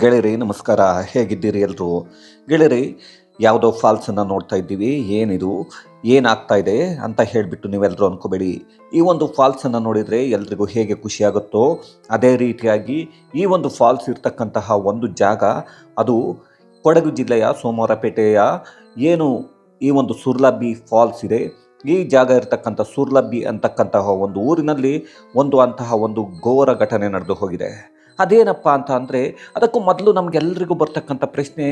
ಗೆಳೆಯರಿ, ನಮಸ್ಕಾರ. ಹೇಗಿದ್ದೀರಿ ಎಲ್ಲರೂ ಗೆಳೆಯರಿ, ಯಾವುದೋ ಫಾಲ್ಸನ್ನು ನೋಡ್ತಾ ಇದ್ದೀವಿ. ಏನಿದು? ಏನಾಗ್ತಾ ಇದೆ ಅಂತ ಹೇಳಿಬಿಟ್ಟು ನೀವೆಲ್ಲರೂ ಅನ್ಕೋಬೇಡಿ. ಈ ಒಂದು ಫಾಲ್ಸನ್ನು ನೋಡಿದರೆ ಎಲ್ರಿಗೂ ಹೇಗೆ ಖುಷಿಯಾಗುತ್ತೋ, ಅದೇ ರೀತಿಯಾಗಿ ಈ ಒಂದು ಫಾಲ್ಸ್ ಇರ್ತಕ್ಕಂತಹ ಒಂದು ಜಾಗ, ಅದು ಕೊಡಗು ಜಿಲ್ಲೆಯ ಸೋಮವಾರಪೇಟೆಯ ಏನು ಈ ಒಂದು ಸುರ್ಲಬ್ಬಿ ಫಾಲ್ಸ್ ಇದೆ. ಈ ಜಾಗ ಇರತಕ್ಕಂಥ ಸುರ್ಲಬ್ಬಿ ಅಂತಕ್ಕಂತಹ ಒಂದು ಊರಿನಲ್ಲಿ ಒಂದು ಅಂತಹ ಒಂದು ಘೋರ ಘಟನೆ ನಡೆದು ಹೋಗಿದೆ. ಅದೇನಪ್ಪ ಅಂತ ಅಂದರೆ, ಅದಕ್ಕೂ ಮೊದಲು ನಮಗೆಲ್ಲರಿಗೂ ಬರ್ತಕ್ಕಂಥ ಪ್ರಶ್ನೆ,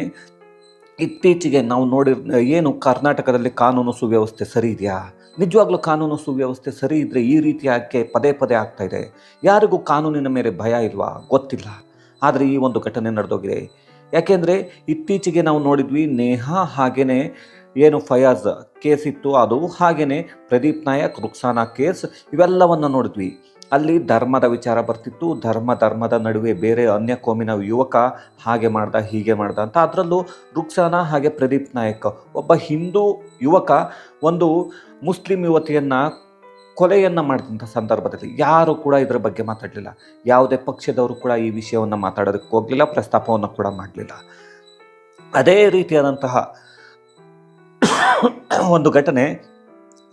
ಇತ್ತೀಚೆಗೆ ನಾವು ನೋಡಿ ಏನು ಕರ್ನಾಟಕದಲ್ಲಿ ಕಾನೂನು ಸುವ್ಯವಸ್ಥೆ ಸರಿ ಇದೆಯಾ? ನಿಜವಾಗ್ಲೂ ಕಾನೂನು ಸುವ್ಯವಸ್ಥೆ ಸರಿ ಇದ್ದರೆ ಈ ರೀತಿ ಯಾಕೆ ಪದೇ ಪದೇ ಆಗ್ತಾ ಇದೆ? ಯಾರಿಗೂ ಕಾನೂನಿನ ಮೇಲೆ ಭಯ ಇಲ್ವಾ? ಗೊತ್ತಿಲ್ಲ. ಆದರೆ ಈ ಒಂದು ಘಟನೆ ನಡೆದೋಗಿದೆ. ಯಾಕೆಂದರೆ ಇತ್ತೀಚೆಗೆ ನಾವು ನೋಡಿದ್ವಿ ನೇಹಾ ಹಾಗೇ ಏನು ಫಯಾಜ್ ಕೇಸ್ ಇತ್ತು, ಅದು ಹಾಗೆಯೇ ಪ್ರದೀಪ್ ನಾಯಕ್, ರುಕ್ಸಾನಾ ಕೇಸ್, ಇವೆಲ್ಲವನ್ನು ನೋಡಿದ್ವಿ. ಅಲ್ಲಿ ಧರ್ಮದ ವಿಚಾರ ಬರ್ತಿತ್ತು. ಧರ್ಮ, ಧರ್ಮದ ನಡುವೆ ಬೇರೆ ಅನ್ಯ ಕೋಮಿನ ಯುವಕ ಹಾಗೆ ಮಾಡ್ದ, ಹೀಗೆ ಮಾಡ್ದ ಅಂತ. ಅದರಲ್ಲೂ ರುಕ್ಸಾನ ಹಾಗೆ ಪ್ರದೀಪ್ ನಾಯಕ್ ಒಬ್ಬ ಹಿಂದೂ ಯುವಕ ಒಂದು ಮುಸ್ಲಿಂ ಯುವತಿಯನ್ನು ಕೊಲೆಯನ್ನು ಮಾಡಿದಂಥ ಸಂದರ್ಭದಲ್ಲಿ. ಯಾರು ಕೂಡ ಇದರ ಬಗ್ಗೆ ಮಾತಾಡಲಿಲ್ಲ. ಯಾವುದೇ ಪಕ್ಷದವರು ಕೂಡ ಈ ವಿಷಯವನ್ನು ಮಾತಾಡೋದಕ್ಕೆ ಹೋಗಲಿಲ್ಲ, ಪ್ರಸ್ತಾಪವನ್ನು ಕೂಡ ಮಾಡಲಿಲ್ಲ. ಅದೇ ರೀತಿಯಾದಂತಹ ಒಂದು ಘಟನೆ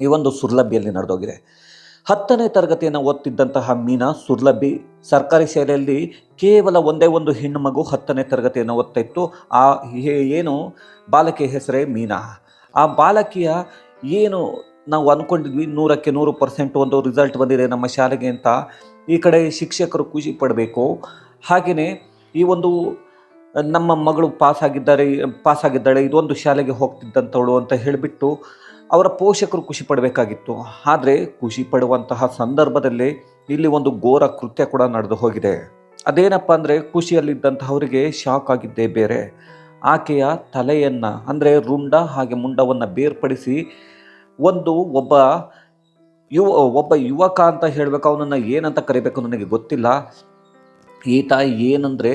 ಈ ಒಂದು ಸುರ್ಲಭ್ಯಲ್ಲಿ ನಡೆದೋಗಿದೆ. ಹತ್ತನೇ ತರಗತಿಯನ್ನು ಓದ್ತಿದ್ದಂತಹ ಮೀನಾ ಸುರ್ಲಭಿ ಸರ್ಕಾರಿ ಶಾಲೆಯಲ್ಲಿ ಕೇವಲ ಒಂದೇ ಒಂದು ಹೆಣ್ಣು ಮಗು ಹತ್ತನೇ ತರಗತಿಯನ್ನು ಓದ್ತಾ ಇತ್ತು. ಆ ಏನು ಬಾಲಕಿಯ ಹೆಸರೇ ಮೀನಾ. ಆ ಬಾಲಕಿಯ ಏನು ನಾವು ಅಂದ್ಕೊಂಡಿದ್ವಿ ನೂರಕ್ಕೆ ನೂರು ಪರ್ಸೆಂಟ್ ಒಂದು ರಿಸಲ್ಟ್ ಬಂದಿದೆ ನಮ್ಮ ಶಾಲೆಗೆ ಅಂತ. ಈ ಕಡೆ ಶಿಕ್ಷಕರು ಖುಷಿ ಪಡಬೇಕು. ಹಾಗೆಯೇ ಈ ಒಂದು ನಮ್ಮ ಮಗಳು ಪಾಸ್ ಆಗಿದ್ದಾರೆ, ಪಾಸ್ ಆಗಿದ್ದಾಳೆ, ಇದೊಂದು ಶಾಲೆಗೆ ಹೋಗ್ತಿದ್ದಂಥವಳು ಅಂತ ಹೇಳಿಬಿಟ್ಟು ಅವರ ಪೋಷಕರು ಖುಷಿ ಪಡಬೇಕಾಗಿತ್ತು. ಆದರೆ ಖುಷಿ ಪಡುವಂತಹ ಸಂದರ್ಭದಲ್ಲಿ ಇಲ್ಲಿ ಒಂದು ಘೋರ ಕೃತ್ಯ ಕೂಡ ನಡೆದು ಹೋಗಿದೆ. ಅದೇನಪ್ಪ ಅಂದರೆ ಖುಷಿಯಲ್ಲಿದ್ದಂತಹವರಿಗೆ ಶಾಕ್ ಆಗಿದ್ದೇ ಬೇರೆ. ಆಕೆಯ ತಲೆಯನ್ನು ಅಂದರೆ ರುಂಡ ಹಾಗೆ ಮುಂಡವನ್ನು ಬೇರ್ಪಡಿಸಿ ಒಂದು ಒಬ್ಬ ಯುವ, ಒಬ್ಬ ಯುವಕ ಅಂತ ಹೇಳಬೇಕು, ಅವನನ್ನು ಏನಂತ ಕರಿಬೇಕು ನನಗೆ ಗೊತ್ತಿಲ್ಲ. ಈತ ಏನಂದರೆ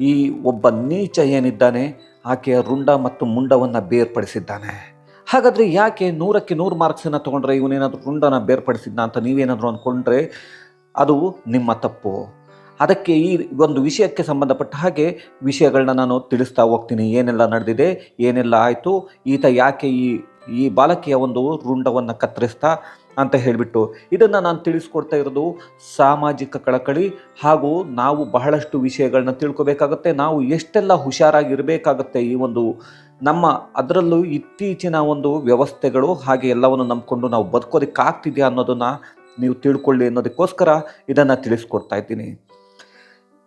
ಈ ಒಬ್ಬ ನೀಚ ಏನಿದ್ದಾನೆ, ಆಕೆಯ ರುಂಡ ಮತ್ತು ಮುಂಡವನ್ನು ಬೇರ್ಪಡಿಸಿದ್ದಾನೆ. ಹಾಗಾದರೆ ಯಾಕೆ ನೂರಕ್ಕೆ ನೂರು ಮಾರ್ಕ್ಸನ್ನು ತೊಗೊಂಡ್ರೆ ಇವನೇನಾದರೂ ರುಂಡನ ಬೇರ್ಪಡಿಸಿದ್ನ ಅಂತ ನೀವೇನಾದರೂ ಅಂದ್ಕೊಂಡ್ರೆ ಅದು ನಿಮ್ಮ ತಪ್ಪು. ಅದಕ್ಕೆ ಈ ಒಂದು ವಿಷಯಕ್ಕೆ ಸಂಬಂಧಪಟ್ಟ ಹಾಗೆ ವಿಷಯಗಳನ್ನ ನಾನು ತಿಳಿಸ್ತಾ ಹೋಗ್ತೀನಿ. ಏನೆಲ್ಲ ನಡೆದಿದೆ, ಏನೆಲ್ಲ ಆಯಿತು, ಈತ ಯಾಕೆ ಈ ಈ ಬಾಲಕಿಯ ಒಂದು ರುಂಡವನ್ನು ಕತ್ತರಿಸ್ತಾ ಅಂತ ಹೇಳಿಬಿಟ್ಟು ಇದನ್ನು ನಾನು ತಿಳಿಸ್ಕೊಡ್ತಾ ಇರೋದು ಸಾಮಾಜಿಕ ಕಳಕಳಿ ಹಾಗೂ ನಾವು ಬಹಳಷ್ಟು ವಿಷಯಗಳನ್ನ ತಿಳ್ಕೊಬೇಕಾಗುತ್ತೆ, ನಾವು ಎಷ್ಟೆಲ್ಲ ಹುಷಾರಾಗಿರಬೇಕಾಗುತ್ತೆ ಈ ಒಂದು ನಮ್ಮ ಅದರಲ್ಲೂ ಇತ್ತೀಚಿನ ಒಂದು ವ್ಯವಸ್ಥೆಗಳು ಹಾಗೆ ಎಲ್ಲವನ್ನು ನಂಬಿಕೊಂಡು ನಾವು ಬದುಕೋದಕ್ಕಾಗ್ತಿದೆಯಾ ಅನ್ನೋದನ್ನು ನೀವು ತಿಳ್ಕೊಳ್ಳಿ ಅನ್ನೋದಕ್ಕೋಸ್ಕರ ಇದನ್ನು ತಿಳಿಸ್ಕೊಡ್ತಾ ಇದ್ದೀನಿ.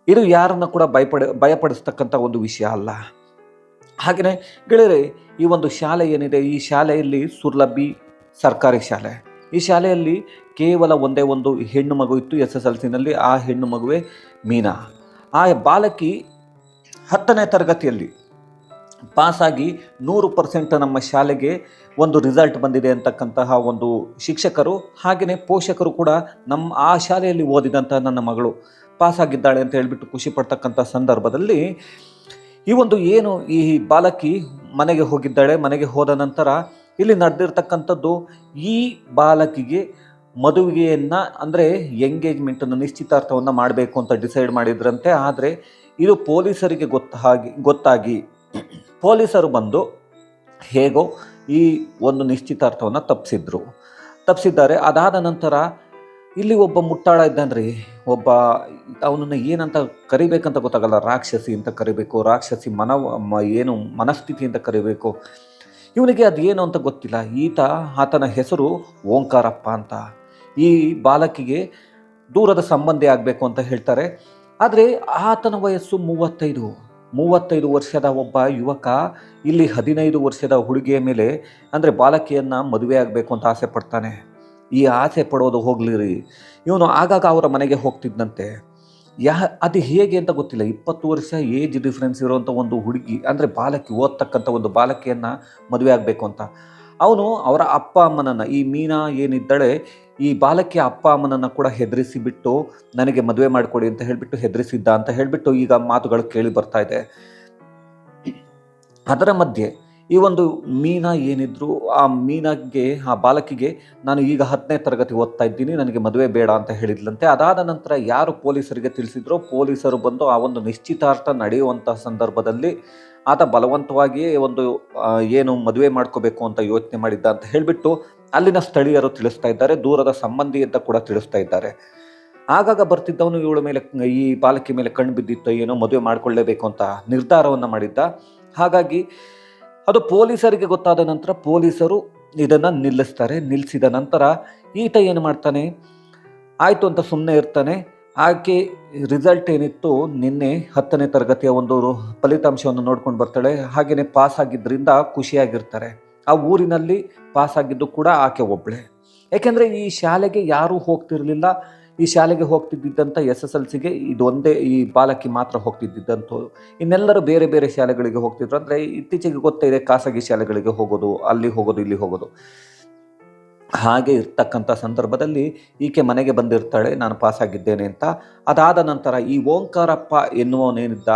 ಇದು ಯಾರನ್ನು ಕೂಡ ಭಯಪಡ, ಭಯಪಡಿಸ್ತಕ್ಕಂಥ ಒಂದು ವಿಷಯ ಅಲ್ಲ. ಹಾಗೆಯೇ ಗೆಳೆಯರೆ, ಈ ಒಂದು ಶಾಲೆ ಏನಿದೆ, ಈ ಶಾಲೆಯಲ್ಲಿ ಸುರ್ಲಭಿ ಸರ್ಕಾರಿ ಶಾಲೆ. ಈ ಶಾಲೆಯಲ್ಲಿ ಕೇವಲ ಒಂದೇ ಒಂದು ಹೆಣ್ಣು ಮಗು ಇತ್ತು, ಎಸ್ ಎಸ್ ಎಲ್ ಸಿನಲ್ಲಿ ಆ ಹೆಣ್ಣು ಮಗುವೆ ಮೀನಾ. ಆ ಬಾಲಕಿ ಹತ್ತನೇ ತರಗತಿಯಲ್ಲಿ ಪಾಸಾಗಿ ನೂರು ಪರ್ಸೆಂಟ್ ನಮ್ಮ ಶಾಲೆಗೆ ಒಂದು ರಿಸಲ್ಟ್ ಬಂದಿದೆ ಅಂತಕ್ಕಂತಹ ಒಂದು ಶಿಕ್ಷಕರು ಹಾಗೆಯೇ ಪೋಷಕರು ಕೂಡ ನಮ್ಮ ಆ ಶಾಲೆಯಲ್ಲಿ ಓದಿದಂತಹ ನನ್ನ ಮಗಳು ಪಾಸಾಗಿದ್ದಾಳೆ ಅಂತ ಹೇಳಿಬಿಟ್ಟು ಖುಷಿ ಪಡ್ತಕ್ಕಂಥ ಸಂದರ್ಭದಲ್ಲಿ ಈ ಒಂದು ಏನು ಈ ಬಾಲಕಿ ಮನೆಗೆ ಹೋಗಿದ್ದಾಳೆ, ಮನೆಗೆ ಹೋದ ನಂತರ ಇಲ್ಲಿ ನಡೆದಿರ್ತಕ್ಕಂಥದ್ದು ಈ ಬಾಲಕಿಗೆ ಮದುವೆಯನ್ನು ಅಂದರೆ ಎಂಗೇಜ್ಮೆಂಟನ್ನು ನಿಶ್ಚಿತಾರ್ಥವನ್ನು ಮಾಡಬೇಕು ಅಂತ ಡಿಸೈಡ್ ಮಾಡಿದ್ರಂತೆ. ಆದರೆ ಇದು ಪೊಲೀಸರಿಗೆ ಗೊತ್ತಾಗಿ ಗೊತ್ತಾಗಿ ಪೊಲೀಸರು ಬಂದು ಹೇಗೋ ಈ ಒಂದು ನಿಶ್ಚಿತಾರ್ಥವನ್ನು ತಪ್ಪಿಸಿದ್ರು ತಪ್ಪಿಸಿದ್ದಾರೆ ಅದಾದ ನಂತರ ಇಲ್ಲಿ ಒಬ್ಬ ಮುಟ್ಟಾಳ ಇದ್ದಾನ್ರಿ. ಒಬ್ಬ ಅವನನ್ನು ಏನಂತ ಕರಿಬೇಕಂತ ಗೊತ್ತಾಗಲ್ಲ. ರಾಕ್ಷಸಿ ಅಂತ ಕರಿಬೇಕು, ರಾಕ್ಷಸಿ ಮನ ಏನು ಮನಸ್ಥಿತಿ ಅಂತ ಕರಿಬೇಕು. ಇವನಿಗೆ ಅದೇನು ಅಂತ ಗೊತ್ತಿಲ್ಲ. ಈತ, ಆತನ ಹೆಸರು ಓಂಕಾರಪ್ಪ ಅಂತ. ಈ ಬಾಲಕಿಗೆ ದೂರದ ಸಂಬಂಧಿ ಆಗಬೇಕು ಅಂತ ಹೇಳ್ತಾರೆ. ಆದರೆ ಆತನ ವಯಸ್ಸು ಮೂವತ್ತೈದು. ಮೂವತ್ತೈದು ವರ್ಷದ ಒಬ್ಬ ಯುವಕ, ಇಲ್ಲಿ ಹದಿನೈದು ವರ್ಷದ ಹುಡುಗಿಯ ಮೇಲೆ, ಅಂದರೆ ಬಾಲಕಿಯನ್ನು ಮದುವೆ ಆಗಬೇಕು ಅಂತ ಆಸೆ ಪಡ್ತಾನೆ. ಈ ಆಸೆ ಪಡೋದು ಹೋಗ್ಲಿರಿ. ಇವನು ಆಗಾಗ ಅವರ ಮನೆಗೆ ಹೋಗ್ತಿದ್ದಂತೆ ಯಾ ಅದು ಹೇಗೆ ಅಂತ ಗೊತ್ತಿಲ್ಲ. ಇಪ್ಪತ್ತು ವರ್ಷ ಏಜ್ ಡಿಫ್ರೆನ್ಸ್ ಇರುವಂಥ ಒಂದು ಹುಡುಗಿ, ಅಂದರೆ ಬಾಲಕಿ, ಓದ್ತಕ್ಕಂಥ ಒಂದು ಬಾಲಕಿಯನ್ನು ಮದುವೆ ಆಗಬೇಕು ಅಂತ. ಅವನು ಅವರ ಅಪ್ಪ ಅಮ್ಮನನ್ನು, ಈ ಮೀನಾ ಏನಿದ್ದಾಳೆ ಈ ಬಾಲಕಿಯ ಅಪ್ಪ ಅಮ್ಮನನ್ನು ಕೂಡ ಹೆದರಿಸಿ ಬಿಟ್ಟು ನನಗೆ ಮದುವೆ ಮಾಡಿಕೊಡಿ ಅಂತ ಹೇಳಿಬಿಟ್ಟು ಹೆದರಿಸಿದ್ದ ಅಂತ ಹೇಳಿಬಿಟ್ಟು ಈಗ ಮಾತುಗಳು ಕೇಳಿ ಬರ್ತಾ ಇದೆ. ಅದರ ಮಧ್ಯೆ ಈ ಒಂದು ಮೀನಾ ಏನಿದ್ರು ಆ ಮೀನಾಗೆ, ಆ ಬಾಲಕಿಗೆ ನಾನು ಈಗ ಹತ್ತನೇ ತರಗತಿ ಓದ್ತಾ ಇದ್ದೀನಿ, ನನಗೆ ಮದುವೆ ಬೇಡ ಅಂತ ಹೇಳಿದ್ಲಂತೆ. ಅದಾದ ನಂತರ ಯಾರು ಪೊಲೀಸರಿಗೆ ತಿಳಿಸಿದ್ರೋ ಪೊಲೀಸರು ಬಂದು ಆ ಒಂದು ನಿಶ್ಚಿತಾರ್ಥ ನಡೆಯುವಂಥ ಸಂದರ್ಭದಲ್ಲಿ ಆತ ಬಲವಂತವಾಗಿಯೇ ಒಂದು ಏನು ಮದುವೆ ಮಾಡ್ಕೋಬೇಕು ಅಂತ ಯೋಚನೆ ಮಾಡಿದ್ದ ಅಂತ ಹೇಳಿಬಿಟ್ಟು ಅಲ್ಲಿನ ಸ್ಥಳೀಯರು ತಿಳಿಸ್ತಾ ಇದ್ದಾರೆ, ದೂರದ ಸಂಬಂಧಿ ಅಂತ ಕೂಡ ತಿಳಿಸ್ತಾ ಇದ್ದಾರೆ. ಆಗಾಗ ಬರ್ತಿದ್ದವನು ಇವಳ ಮೇಲೆ, ಈ ಬಾಲಕಿ ಮೇಲೆ ಕಣ್ಣು ಬಿದ್ದಿತ್ತು ಏನೋ ಮದುವೆ ಮಾಡಿಕೊಳ್ಳೇಬೇಕು ಅಂತ ನಿರ್ಧಾರವನ್ನು ಮಾಡಿದ್ದ. ಹಾಗಾಗಿ ಅದು ಪೊಲೀಸರಿಗೆ ಗೊತ್ತಾದ ನಂತರ ಪೊಲೀಸರು ಇದನ್ನು ನಿಲ್ಲಿಸ್ತಾರೆ. ನಿಲ್ಲಿಸಿದ ನಂತರ ಈತ ಏನು ಮಾಡ್ತಾನೆ? ಆಯಿತು ಅಂತ ಸುಮ್ಮನೆ ಇರ್ತಾನೆ. ಆಕೆ ರಿಸಲ್ಟ್ ಏನಿತ್ತು? ನಿನ್ನೆ ಹತ್ತನೇ ತರಗತಿಯ ಒಂದು ಫಲಿತಾಂಶವನ್ನು ನೋಡ್ಕೊಂಡು ಬರ್ತಾಳೆ. ಹಾಗೆಯೇ ಪಾಸ್ ಆಗಿದ್ದರಿಂದ ಖುಷಿಯಾಗಿರ್ತಾರೆ. ಆ ಊರಿನಲ್ಲಿ ಪಾಸಾಗಿದ್ದು ಕೂಡ ಆಕೆ ಒಬ್ಬಳೆ ಏಕೆಂದರೆ ಈ ಶಾಲೆಗೆ ಯಾರೂ ಹೋಗ್ತಿರಲಿಲ್ಲ. ಈ ಶಾಲೆಗೆ ಹೋಗ್ತಿದ್ದಂಥ ಎಸ್ ಎಸ್ ಎಲ್ ಸಿಗೆ ಇದೊಂದೇ ಈ ಬಾಲಕಿ ಮಾತ್ರ ಹೋಗ್ತಿದ್ದಂಥದ್ದು. ಇನ್ನೆಲ್ಲರೂ ಬೇರೆ ಬೇರೆ ಶಾಲೆಗಳಿಗೆ ಹೋಗ್ತಿದ್ರು. ಅಂದರೆ ಇತ್ತೀಚೆಗೆ ಗೊತ್ತೇ ಇದೆ ಖಾಸಗಿ ಶಾಲೆಗಳಿಗೆ ಹೋಗೋದು, ಅಲ್ಲಿ ಹೋಗೋದು, ಇಲ್ಲಿ ಹೋಗೋದು. ಹಾಗೆ ಇರ್ತಕ್ಕಂಥ ಸಂದರ್ಭದಲ್ಲಿ ಈಕೆ ಮನೆಗೆ ಬಂದಿರ್ತಾಳೆ, ನಾನು ಪಾಸಾಗಿದ್ದೇನೆ ಅಂತ. ಅದಾದ ನಂತರ ಈ ಓಂಕಾರಪ್ಪ ಎನ್ನುವನೇನಿದ್ದ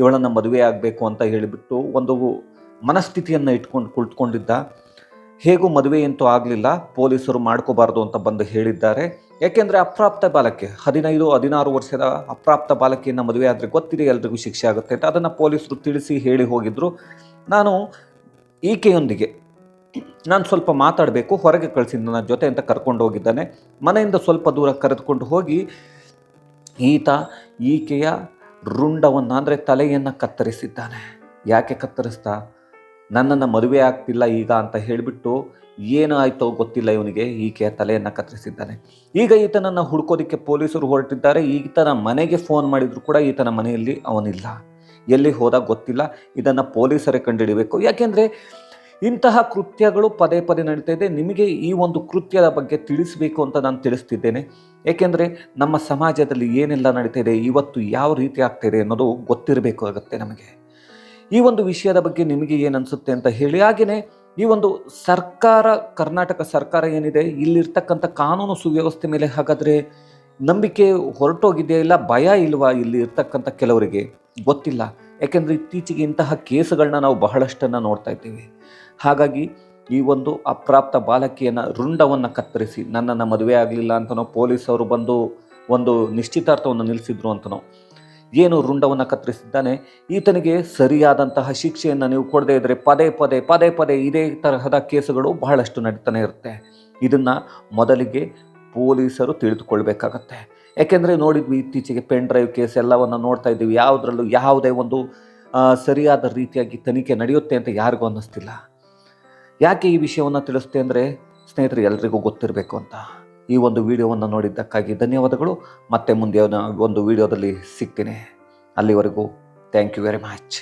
ಇವಳನ್ನು ಮದುವೆ ಆಗಬೇಕು ಅಂತ ಹೇಳಿಬಿಟ್ಟು ಒಂದು ಮನಸ್ಥಿತಿಯನ್ನು ಇಟ್ಕೊಂಡು ಕುಳಿತುಕೊಂಡಿದ್ದ. ಹೇಗೂ ಮದುವೆ ಅಂತೂ ಆಗಲಿಲ್ಲ, ಪೊಲೀಸರು ಮಾಡ್ಕೋಬಾರ್ದು ಅಂತ ಬಂದು ಹೇಳಿದ್ದಾರೆ. ಯಾಕೆಂದರೆ ಅಪ್ರಾಪ್ತ ಬಾಲಕಿ, ಹದಿನೈದು, ಹದಿನಾರು ವರ್ಷದ ಅಪ್ರಾಪ್ತ ಬಾಲಕಿಯನ್ನು ಮದುವೆ ಆದರೆ ಗೊತ್ತಿದೆ, ಎಲ್ರಿಗೂ ಶಿಕ್ಷೆ ಆಗುತ್ತೆ ಅಂತ ಅದನ್ನು ಪೊಲೀಸರು ತಿಳಿಸಿ ಹೇಳಿ ಹೋಗಿದ್ದರು ನಾನು ಈಕೆಯೊಂದಿಗೆ ನಾನು ಸ್ವಲ್ಪ ಮಾತಾಡಬೇಕು, ಹೊರಗೆ ಕಳಿಸಿ ನನ್ನ ಜೊತೆ ಅಂತ ಕರ್ಕೊಂಡು ಹೋಗಿದ್ದಾನೆ. ಮನೆಯಿಂದ ಸ್ವಲ್ಪ ದೂರ ಕರೆದುಕೊಂಡು ಹೋಗಿ, ಈತ ಈಕೆಯ ರುಂಡವನ್ನು ಅಂದರೆ ತಲೆಯನ್ನು ಕತ್ತರಿಸಿದ್ದಾನೆ. ಯಾಕೆ ಕತ್ತರಿಸ್ತಾ? ನನ್ನನ್ನು ಮದುವೆ ಆಗ್ತಿಲ್ಲ ಈಗ ಅಂತ ಹೇಳಿಬಿಟ್ಟು ಏನು ಆಯಿತೋ ಗೊತ್ತಿಲ್ಲ ಇವನಿಗೆ. ಈಕೆಯ ತಲೆಯನ್ನು ಕತ್ತರಿಸಿದ್ದಾನೆ. ಈಗ ಈತನನ್ನು ಹುಡ್ಕೋದಕ್ಕೆ ಪೊಲೀಸರು ಹೊರಟಿದ್ದಾರೆ. ಈತನ ಮನೆಗೆ ಫೋನ್ ಮಾಡಿದ್ರು ಕೂಡ ಈತನ ಮನೆಯಲ್ಲಿ ಅವನಿಲ್ಲ. ಎಲ್ಲಿ ಹೋದ ಗೊತ್ತಿಲ್ಲ. ಇದನ್ನು ಪೊಲೀಸರೇ ಕಂಡುಹಿಡಿಬೇಕು. ಯಾಕೆಂದರೆ ಇಂತಹ ಕೃತ್ಯಗಳು ಪದೇ ಪದೇ ನಡೀತಾ ಇದೆ. ನಿಮಗೆ ಈ ಒಂದು ಕೃತ್ಯದ ಬಗ್ಗೆ ತಿಳಿಸಬೇಕು ಅಂತ ನಾನು ತಿಳಿಸ್ತಿದ್ದೇನೆ. ಏಕೆಂದರೆ ನಮ್ಮ ಸಮಾಜದಲ್ಲಿ ಏನೆಲ್ಲ ನಡೀತಾ ಇದೆ, ಇವತ್ತು ಯಾವ ರೀತಿ ಆಗ್ತಾಯಿದೆ ಅನ್ನೋದು ಗೊತ್ತಿರಬೇಕು ಆಗುತ್ತೆ ನಮಗೆ. ಈ ಒಂದು ವಿಷಯದ ಬಗ್ಗೆ ನಿಮಗೆ ಏನು ಅನಿಸುತ್ತೆ ಅಂತ ಹೇಳಿ ಹಾಗೆಯೇ ಈ ಒಂದು ಸರ್ಕಾರ, ಕರ್ನಾಟಕ ಸರ್ಕಾರ ಏನಿದೆ, ಇಲ್ಲಿರ್ತಕ್ಕಂಥ ಕಾನೂನು ಸುವ್ಯವಸ್ಥೆ ಮೇಲೆ ಹಾಗಾದರೆ ನಂಬಿಕೆ ಹೊರಟೋಗಿದೆಯಾ ಇಲ್ಲ, ಭಯ ಇಲ್ವಾ ಇಲ್ಲಿ ಇರ್ತಕ್ಕಂಥ ಕೆಲವರಿಗೆ? ಗೊತ್ತಿಲ್ಲ. ಯಾಕೆಂದರೆ ಇತ್ತೀಚೆಗೆ ಇಂತಹ ಕೇಸುಗಳನ್ನ ನಾವು ಬಹಳಷ್ಟನ್ನು ನೋಡ್ತಾ ಇದ್ದೀವಿ. ಹಾಗಾಗಿ ಈ ಒಂದು ಅಪ್ರಾಪ್ತ ಬಾಲಕಿಯನ್ನು, ರುಂಡವನ್ನು ಕತ್ತರಿಸಿ, ನನ್ನನ್ನು ಮದುವೆ ಆಗಲಿಲ್ಲ ಅಂತನೋ, ಪೊಲೀಸವರು ಬಂದು ಒಂದು ನಿಶ್ಚಿತಾರ್ಥವನ್ನು ನಿಲ್ಲಿಸಿದ್ರು ಅಂತನೋ ಏನು ರುಂಡವನ್ನು ಕತ್ತರಿಸಿದ್ದಾನೆ? ಈತನಿಗೆ ಸರಿಯಾದಂತಹ ಶಿಕ್ಷೆಯನ್ನು ನೀವು ಕೊಡದೇ ಇದ್ದರೆ ಪದೇ ಪದೇ ಪದೇ ಪದೇ ಇದೇ ತರಹದ ಕೇಸುಗಳು ಬಹಳಷ್ಟು ನಡೀತಾನೆ ಇರುತ್ತೆ. ಇದನ್ನು ಮೊದಲಿಗೆ ಪೊಲೀಸರು ತಿಳಿದುಕೊಳ್ಬೇಕಾಗತ್ತೆ. ಯಾಕೆಂದರೆ ನೋಡಿದ್ವಿ, ಇತ್ತೀಚೆಗೆ ಪೆನ್ ಡ್ರೈವ್ ಕೇಸ್ ಎಲ್ಲವನ್ನು ನೋಡ್ತಾ ಇದ್ದೀವಿ. ಯಾವುದರಲ್ಲೂ ಯಾವುದೇ ಒಂದು ಸರಿಯಾದ ರೀತಿಯಾಗಿ ತನಿಖೆ ನಡೆಯುತ್ತೆ ಅಂತ ಯಾರಿಗೂ ಅನ್ನಿಸ್ತಿಲ್ಲ. ಯಾಕೆ ಈ ವಿಷಯವನ್ನು ತಿಳಿಸ್ತೆ ಅಂದರೆ, ಸ್ನೇಹಿತರು, ಎಲ್ರಿಗೂ ಗೊತ್ತಿರಬೇಕು ಅಂತ. ಈ ಒಂದು ವಿಡಿಯೋವನ್ನು ನೋಡಿದ್ದಕ್ಕಾಗಿ ಧನ್ಯವಾದಗಳು. ಮತ್ತೆ ಮುಂದೆ ಒಂದು ವಿಡಿಯೋದಲ್ಲಿ ಸಿಗ್ತೀನಿ. ಅಲ್ಲಿವರೆಗೂ ಥ್ಯಾಂಕ್ ಯು ವೆರಿ ಮಚ್